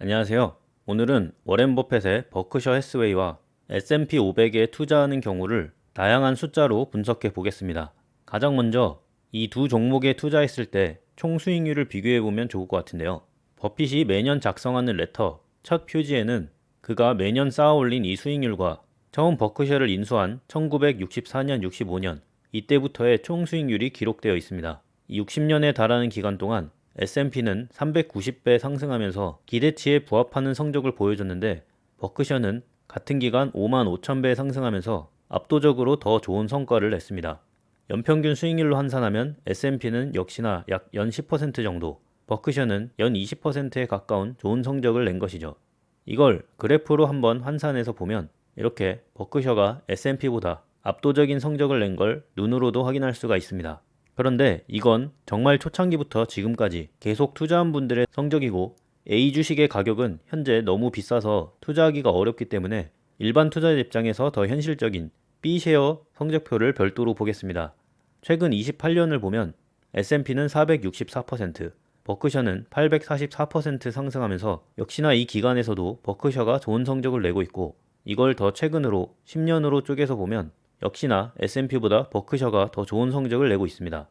안녕하세요. 오늘은 워렌 버펫의 버크셔 해스웨이와 S&P 500에 투자하는 경우를 다양한 숫자로 분석해 보겠습니다. 가장 먼저 이 두 종목에 투자했을 때 총 수익률을 비교해 보면 좋을 것 같은데요. 버핏이 매년 작성하는 레터 첫 표지에는 그가 매년 쌓아 올린 이 수익률과 처음 버크셔를 인수한 1964년, 65년 이때부터의 총 수익률이 기록되어 있습니다. 이 60년에 달하는 기간 동안 S&P는 390배 상승하면서 기대치에 부합하는 성적을 보여줬는데 버크셔는 같은 기간 5만 5천 배 상승하면서 압도적으로 더 좋은 성과를 냈습니다. 연평균 수익률로 환산하면 S&P는 역시나 약 연 10% 정도, 버크셔는 연 20%에 가까운 좋은 성적을 낸 것이죠. 이걸 그래프로 한번 환산해서 보면 이렇게 버크셔가 S&P보다 압도적인 성적을 낸 걸 눈으로도 확인할 수가 있습니다. 그런데 이건 정말 초창기부터 지금까지 계속 투자한 분들의 성적이고 A 주식의 가격은 현재 너무 비싸서 투자하기가 어렵기 때문에 일반 투자자 입장에서 더 현실적인 B 쉐어 성적표를 별도로 보겠습니다. 최근 28년을 보면 S&P는 464%, 버크셔는 844% 상승하면서 역시나 이 기간에서도 버크셔가 좋은 성적을 내고 있고 이걸 더 최근으로 10년으로 쪼개서 보면 역시나 S&P보다 버크셔가 더 좋은 성적을 내고 있습니다.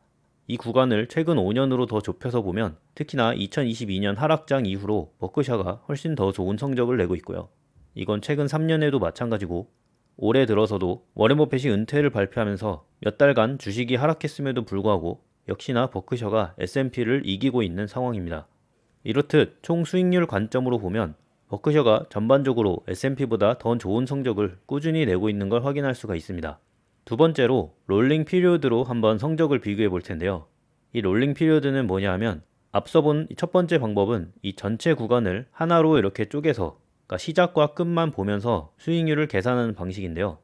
이 구간을 최근 5년으로 더 좁혀서 보면 특히나 2022년 하락장 이후로 버크셔가 훨씬 더 좋은 성적을 내고 있고요. 이건 최근 3년에도 마찬가지고 올해 들어서도 워렌 버핏이 은퇴를 발표하면서 몇 달간 주식이 하락했음에도 불구하고 역시나 버크셔가 S&P를 이기고 있는 상황입니다. 이렇듯 총 수익률 관점으로 보면 버크셔가 전반적으로 S&P보다 더 좋은 성적을 꾸준히 내고 있는 걸 확인할 수가 있습니다. 두 번째로 롤링 피리오드로 한번 성적을 비교해 볼 텐데요. 이 롤링 피리오드는 뭐냐 하면 앞서 본 첫 번째 방법은 이 전체 구간을 하나로 이렇게 쪼개서 그러니까 시작과 끝만 보면서 수익률을 계산하는 방식인데요.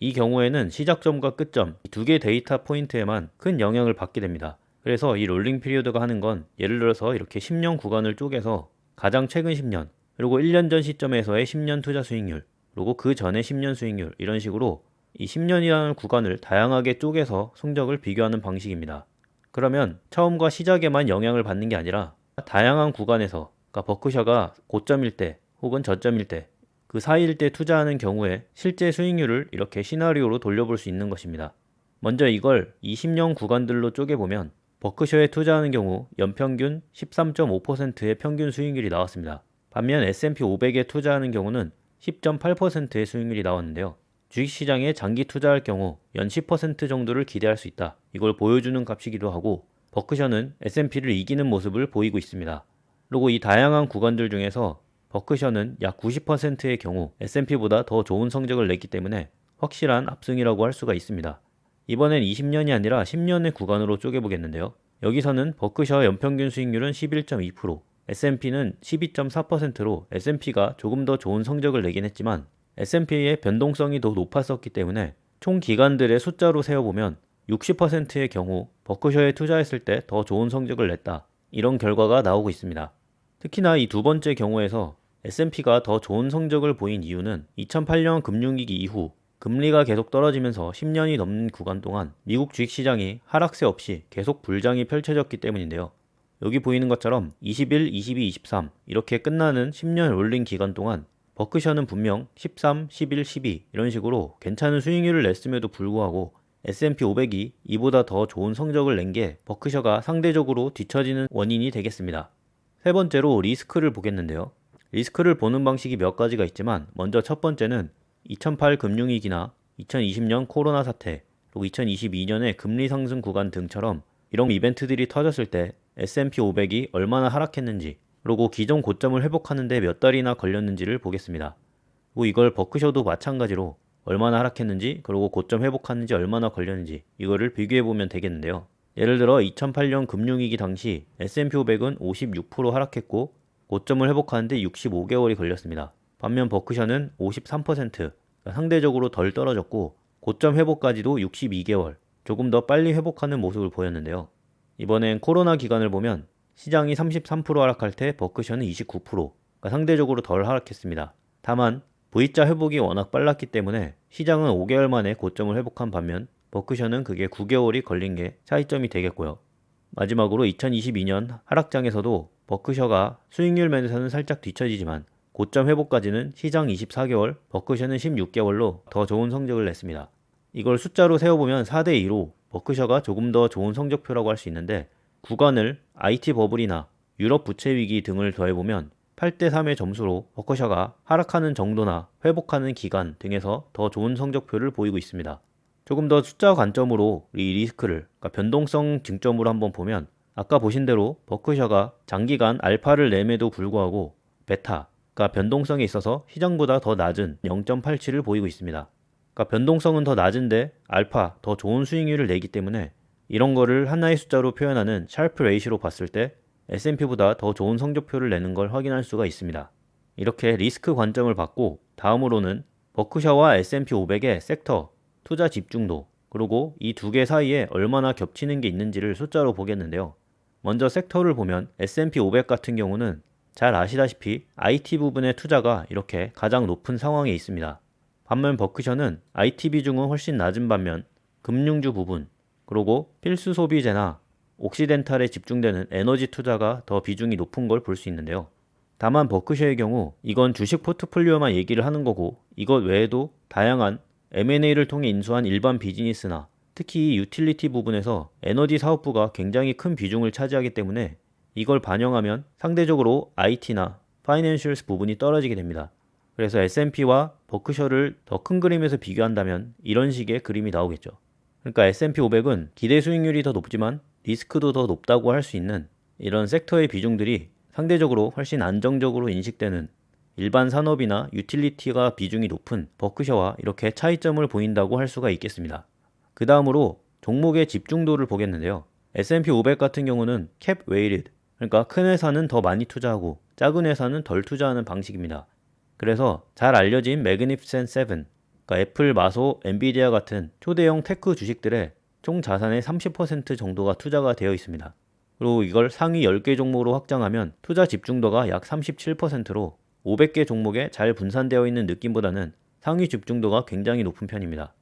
이 경우에는 시작점과 끝점 두 개 데이터 포인트에만 큰 영향을 받게 됩니다. 그래서 이 롤링 피리오드가 하는 건 예를 들어서 이렇게 10년 구간을 쪼개서 가장 최근 10년 그리고 1년 전 시점에서의 10년 투자 수익률 그리고 그 전에 10년 수익률 이런 식으로 이 10년이라는 구간을 다양하게 쪼개서 성적을 비교하는 방식입니다. 그러면 처음과 시작에만 영향을 받는 게 아니라 다양한 구간에서 그러니까 버크셔가 고점일 때 혹은 저점일 때 그 사이일 때 투자하는 경우에 실제 수익률을 이렇게 시나리오로 돌려볼 수 있는 것입니다. 먼저 이걸 20년 구간들로 쪼개보면 버크셔에 투자하는 경우 연평균 13.5%의 평균 수익률이 나왔습니다. 반면 S&P 500에 투자하는 경우는 10.8%의 수익률이 나왔는데요. 주식시장에 장기 투자할 경우 연 10% 정도를 기대할 수 있다. 이걸 보여주는 값이기도 하고 버크셔는 S&P를 이기는 모습을 보이고 있습니다. 그리고 이 다양한 구간들 중에서 버크셔는 약 90%의 경우 S&P보다 더 좋은 성적을 냈기 때문에 확실한 압승이라고 할 수가 있습니다. 이번엔 20년이 아니라 10년의 구간으로 쪼개보겠는데요. 여기서는 버크셔 연평균 수익률은 11.2%, S&P는 12.4%로 S&P가 조금 더 좋은 성적을 내긴 했지만 S&P의 변동성이 더 높았었기 때문에 총 기간들의 숫자로 세어보면 60%의 경우 버크셔에 투자했을 때 더 좋은 성적을 냈다. 이런 결과가 나오고 있습니다. 특히나 이 두 번째 경우에서 S&P가 더 좋은 성적을 보인 이유는 2008년 금융위기 이후 금리가 계속 떨어지면서 10년이 넘는 구간 동안 미국 주식시장이 하락세 없이 계속 불장이 펼쳐졌기 때문인데요. 여기 보이는 것처럼 21, 22, 23 이렇게 끝나는 10년 롤링 기간 동안 버크셔는 분명 13, 11, 12 이런 식으로 괜찮은 수익률을 냈음에도 불구하고 S&P 500이 이보다 더 좋은 성적을 낸 게 버크셔가 상대적으로 뒤처지는 원인이 되겠습니다. 세 번째로 리스크를 보겠는데요. 리스크를 보는 방식이 몇 가지가 있지만 먼저 첫 번째는 2008 금융위기나 2020년 코로나 사태, 그리고 2022년의 금리 상승 구간 등처럼 이런 이벤트들이 터졌을 때 S&P 500이 얼마나 하락했는지, 그리고 기존 고점을 회복하는데 몇 달이나 걸렸는지를 보겠습니다. 그리고 이걸 버크셔도 마찬가지로 얼마나 하락했는지, 그리고 고점 회복하는지 얼마나 걸렸는지 이거를 비교해 보면 되겠는데요. 예를 들어 2008년 금융위기 당시 S&P 500은 56% 하락했고 고점을 회복하는데 65개월이 걸렸습니다. 반면 버크셔는 53% 그러니까 상대적으로 덜 떨어졌고 고점 회복까지도 62개월 조금 더 빨리 회복하는 모습을 보였는데요. 이번엔 코로나 기간을 보면 시장이 33% 하락할 때 버크셔는 29% 그러니까 상대적으로 덜 하락했습니다. 다만 V자 회복이 워낙 빨랐기 때문에 시장은 5개월 만에 고점을 회복한 반면 버크셔는 그게 9개월이 걸린 게 차이점이 되겠고요. 마지막으로 2022년 하락장에서도 버크셔가 수익률 면에서는 살짝 뒤처지지만 고점 회복까지는 시장 24개월, 버크셔는 16개월로 더 좋은 성적을 냈습니다. 이걸 숫자로 세어보면 4대2로 버크셔가 조금 더 좋은 성적표라고 할 수 있는데 구간을 IT 버블이나 유럽 부채 위기 등을 더해보면 8대3의 점수로 버크셔가 하락하는 정도나 회복하는 기간 등에서 더 좋은 성적표를 보이고 있습니다. 조금 더 숫자 관점으로 이 리스크를 그러니까 변동성 증점으로 한번 보면 아까 보신 대로 버크셔가 장기간 알파를 내매도 불구하고 베타 그러니까 변동성에 있어서 시장보다 더 낮은 0.87을 보이고 있습니다. 그러니까 변동성은 더 낮은데 알파 더 좋은 수익률을 내기 때문에 이런 거를 하나의 숫자로 표현하는 샤르프 레이시로 봤을 때 S&P보다 더 좋은 성적표를 내는 걸 확인할 수가 있습니다. 이렇게 리스크 관점을 받고 다음으로는 버크셔와 S&P 500의 섹터, 투자 집중도, 그리고 이 두 개 사이에 얼마나 겹치는 게 있는지를 숫자로 보겠는데요. 먼저 섹터를 보면 S&P 500 같은 경우는 잘 아시다시피 IT 부분의 투자가 이렇게 가장 높은 상황에 있습니다. 반면 버크셔는 IT 비중은 훨씬 낮은 반면 금융주 부분, 그리고 필수 소비재나 옥시덴탈에 집중되는 에너지 투자가 더 비중이 높은 걸 볼 수 있는데요. 다만 버크셔의 경우 이건 주식 포트폴리오만 얘기를 하는 거고 이것 외에도 다양한 M&A를 통해 인수한 일반 비즈니스나 특히 이 유틸리티 부분에서 에너지 사업부가 굉장히 큰 비중을 차지하기 때문에 이걸 반영하면 상대적으로 IT나 파이낸셜스 부분이 떨어지게 됩니다. 그래서 S&P와 버크셔를 더 큰 그림에서 비교한다면 이런 식의 그림이 나오겠죠. 그러니까 S&P 500은 기대 수익률이 더 높지만 리스크도 더 높다고 할 수 있는 이런 섹터의 비중들이 상대적으로 훨씬 안정적으로 인식되는 일반 산업이나 유틸리티가 비중이 높은 버크셔와 이렇게 차이점을 보인다고 할 수가 있겠습니다. 그 다음으로 종목의 집중도를 보겠는데요. S&P 500 같은 경우는 캡 웨이리드 그러니까 큰 회사는 더 많이 투자하고 작은 회사는 덜 투자하는 방식입니다. 그래서 잘 알려진 매그니피센 7, 그러니까 애플, 마소, 엔비디아 같은 초대형 테크 주식들의 총 자산의 30% 정도가 투자가 되어 있습니다. 그리고 이걸 상위 10개 종목으로 확장하면 투자 집중도가 약 37%로 500개 종목에 잘 분산되어 있는 느낌보다는 상위 집중도가 굉장히 높은 편입니다.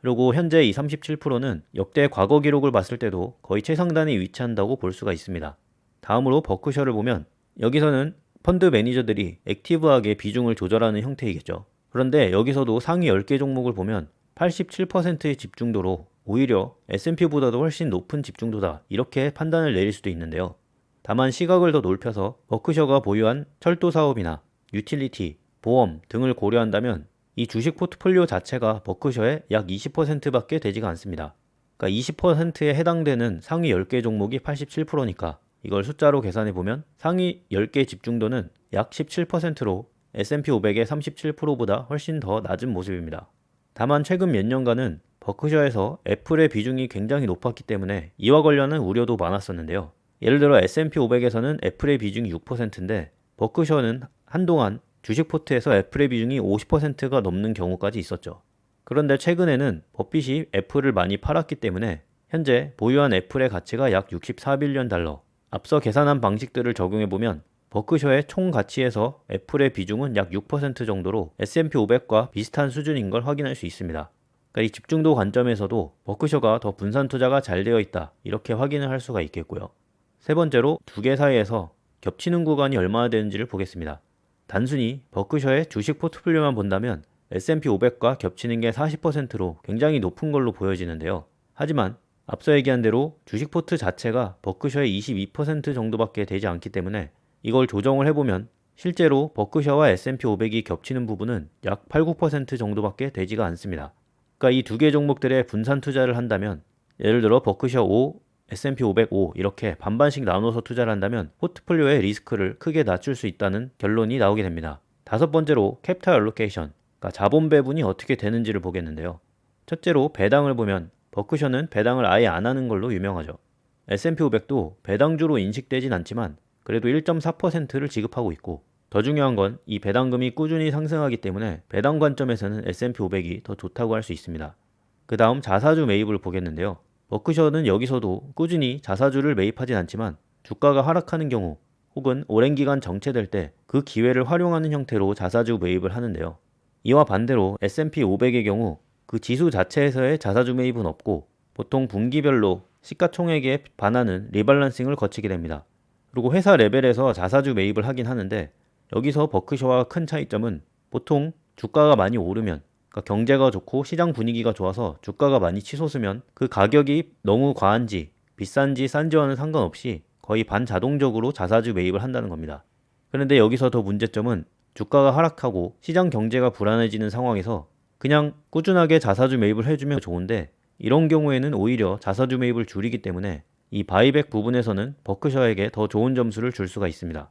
그리고 현재 이 37%는 역대 과거 기록을 봤을 때도 거의 최상단에 위치한다고 볼 수가 있습니다. 다음으로 버크셔를 보면 여기서는 펀드 매니저들이 액티브하게 비중을 조절하는 형태이겠죠. 그런데 여기서도 상위 10개 종목을 보면 87%의 집중도로 오히려 S&P보다도 훨씬 높은 집중도다 이렇게 판단을 내릴 수도 있는데요. 다만 시각을 더 넓혀서 버크셔가 보유한 철도 사업이나 유틸리티, 보험 등을 고려한다면 이 주식 포트폴리오 자체가 버크셔의 약 20%밖에 되지가 않습니다. 그러니까 20%에 해당되는 상위 10개 종목이 87%니까 이걸 숫자로 계산해 보면 상위 10개 집중도는 약 17%로 S&P 500의 37%보다 훨씬 더 낮은 모습입니다. 다만 최근 몇 년간은 버크셔에서 애플의 비중이 굉장히 높았기 때문에 이와 관련한 우려도 많았었는데요. 예를 들어 S&P 500에서는 애플의 비중이 6%인데 버크셔는 한동안 주식 포트에서 애플의 비중이 50%가 넘는 경우까지 있었죠. 그런데 최근에는 버핏이 애플을 많이 팔았기 때문에 현재 보유한 애플의 가치가 약 64빌리언 달러. 앞서 계산한 방식들을 적용해 보면 버크셔의 총 가치에서 애플의 비중은 약 6% 정도로 S&P 500과 비슷한 수준인 걸 확인할 수 있습니다. 그러니까 이 집중도 관점에서도 버크셔가 더 분산 투자가 잘 되어 있다 이렇게 확인을 할 수가 있겠고요. 세 번째로 두 개 사이에서 겹치는 구간이 얼마나 되는지를 보겠습니다. 단순히 버크셔의 주식 포트폴리오만 본다면 S&P 500과 겹치는 게 40%로 굉장히 높은 걸로 보여지는데요. 하지만 앞서 얘기한 대로 주식 포트 자체가 버크셔의 22% 정도밖에 되지 않기 때문에 이걸 조정을 해보면 실제로 버크셔와 S&P 500이 겹치는 부분은 약 8, 9% 정도밖에 되지가 않습니다. 그러니까 이 두 개 종목들의 분산 투자를 한다면 예를 들어 버크셔 5, S&P 500 5 이렇게 반반씩 나눠서 투자를 한다면 포트폴리오의 리스크를 크게 낮출 수 있다는 결론이 나오게 됩니다. 다섯 번째로 캐피탈 알로케이션, 그러니까 자본 배분이 어떻게 되는지를 보겠는데요. 첫째로 배당을 보면 버크셔는 배당을 아예 안 하는 걸로 유명하죠. S&P 500도 배당주로 인식되진 않지만 그래도 1.4%를 지급하고 있고 더 중요한 건 이 배당금이 꾸준히 상승하기 때문에 배당 관점에서는 S&P 500이 더 좋다고 할 수 있습니다. 그 다음 자사주 매입을 보겠는데요. 버크셔는 여기서도 꾸준히 자사주를 매입하진 않지만 주가가 하락하는 경우 혹은 오랜 기간 정체될 때 그 기회를 활용하는 형태로 자사주 매입을 하는데요. 이와 반대로 S&P 500의 경우 그 지수 자체에서의 자사주 매입은 없고 보통 분기별로 시가총액에 반하는 리밸런싱을 거치게 됩니다. 그리고 회사 레벨에서 자사주 매입을 하긴 하는데 여기서 버크셔와 큰 차이점은 보통 주가가 많이 오르면 그러니까 경제가 좋고 시장 분위기가 좋아서 주가가 많이 치솟으면 그 가격이 너무 과한지 비싼지 싼지와는 상관없이 거의 반자동적으로 자사주 매입을 한다는 겁니다. 그런데 여기서 더 문제점은 주가가 하락하고 시장 경제가 불안해지는 상황에서 그냥 꾸준하게 자사주 매입을 해주면 좋은데 이런 경우에는 오히려 자사주 매입을 줄이기 때문에 이 바이백 부분에서는 버크셔에게 더 좋은 점수를 줄 수가 있습니다.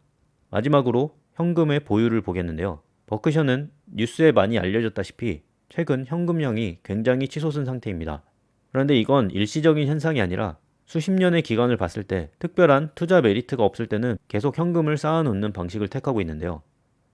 마지막으로 현금의 보유를 보겠는데요. 버크셔는 뉴스에 많이 알려졌다시피 최근 현금량이 굉장히 치솟은 상태입니다. 그런데 이건 일시적인 현상이 아니라 수십 년의 기간을 봤을 때 특별한 투자 메리트가 없을 때는 계속 현금을 쌓아놓는 방식을 택하고 있는데요.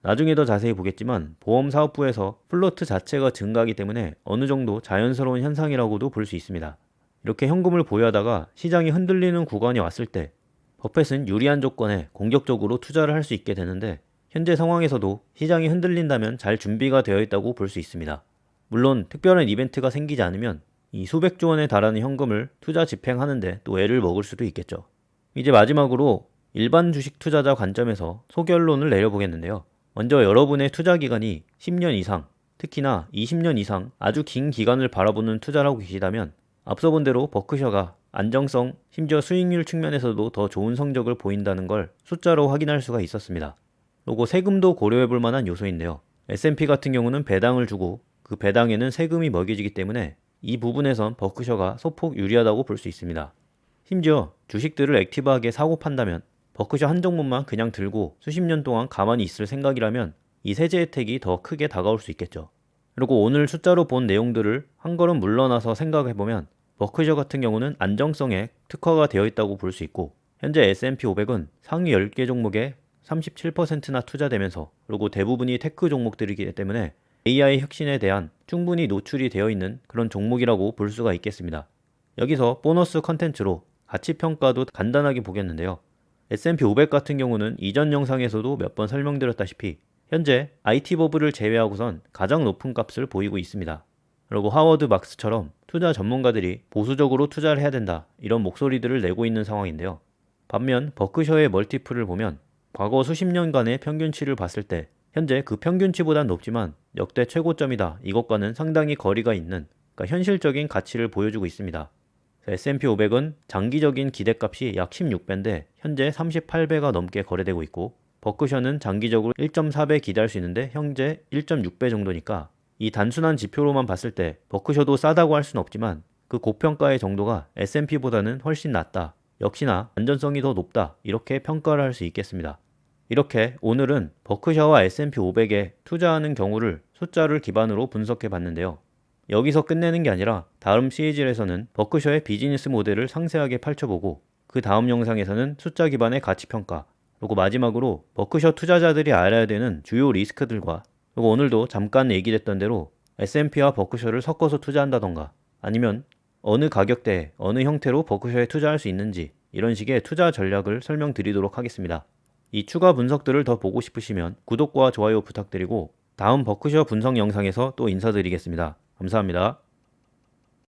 나중에 더 자세히 보겠지만 보험 사업부에서 플로트 자체가 증가하기 때문에 어느 정도 자연스러운 현상이라고도 볼 수 있습니다. 이렇게 현금을 보유하다가 시장이 흔들리는 구간이 왔을 때 버펫은 유리한 조건에 공격적으로 투자를 할 수 있게 되는데 현재 상황에서도 시장이 흔들린다면 잘 준비가 되어 있다고 볼 수 있습니다. 물론 특별한 이벤트가 생기지 않으면 이 수백조 원에 달하는 현금을 투자 집행하는데 또 애를 먹을 수도 있겠죠. 이제 마지막으로 일반 주식 투자자 관점에서 소결론을 내려보겠는데요. 먼저 여러분의 투자 기간이 10년 이상, 특히나 20년 이상 아주 긴 기간을 바라보는 투자를 하고 계시다면 앞서 본 대로 버크셔가 안정성, 심지어 수익률 측면에서도 더 좋은 성적을 보인다는 걸 숫자로 확인할 수가 있었습니다. 그리고 세금도 고려해 볼 만한 요소인데요. S&P 같은 경우는 배당을 주고 그 배당에는 세금이 먹여지기 때문에 이 부분에선 버크셔가 소폭 유리하다고 볼 수 있습니다. 심지어 주식들을 액티브하게 사고 판다면 버크셔 한 종목만 그냥 들고 수십 년 동안 가만히 있을 생각이라면 이 세제 혜택이 더 크게 다가올 수 있겠죠. 그리고 오늘 숫자로 본 내용들을 한 걸음 물러나서 생각해보면 버크셔 같은 경우는 안정성에 특화가 되어 있다고 볼 수 있고 현재 S&P 500은 상위 10개 종목에 37%나 투자되면서 그리고 대부분이 테크 종목들이기 때문에 AI 혁신에 대한 충분히 노출이 되어 있는 그런 종목이라고 볼 수가 있겠습니다. 여기서 보너스 컨텐츠로 가치 평가도 간단하게 보겠는데요. S&P 500 같은 경우는 이전 영상에서도 몇 번 설명드렸다시피 현재 IT 버블을 제외하고선 가장 높은 값을 보이고 있습니다. 그리고 하워드 막스처럼 투자 전문가들이 보수적으로 투자를 해야 된다 이런 목소리들을 내고 있는 상황인데요. 반면 버크셔의 멀티플을 보면 과거 수십 년간의 평균치를 봤을 때 현재 그 평균치보단 높지만 역대 최고점이다 이것과는 상당히 거리가 있는 그러니까 현실적인 가치를 보여주고 있습니다. S&P 500은 장기적인 기대값이 약 16배인데 현재 38배가 넘게 거래되고 있고 버크셔는 장기적으로 1.4배 기대할 수 있는데 현재 1.6배 정도니까 이 단순한 지표로만 봤을 때 버크셔도 싸다고 할 수는 없지만 그 고평가의 정도가 S&P보다는 훨씬 낮다. 역시나 안전성이 더 높다. 이렇게 평가를 할 수 있겠습니다. 이렇게 오늘은 버크셔와 S&P 500에 투자하는 경우를 숫자를 기반으로 분석해 봤는데요. 여기서 끝내는 게 아니라 다음 시리즈에서는 버크셔의 비즈니스 모델을 상세하게 펼쳐보고 그 다음 영상에서는 숫자 기반의 가치 평가 그리고 마지막으로 버크셔 투자자들이 알아야 되는 주요 리스크들과 그리고 오늘도 잠깐 얘기됐던 대로 S&P와 버크셔를 섞어서 투자한다던가 아니면 어느 가격대에 어느 형태로 버크셔에 투자할 수 있는지 이런 식의 투자 전략을 설명드리도록 하겠습니다. 이 추가 분석들을 더 보고 싶으시면 구독과 좋아요 부탁드리고 다음 버크셔 분석 영상에서 또 인사드리겠습니다. 감사합니다.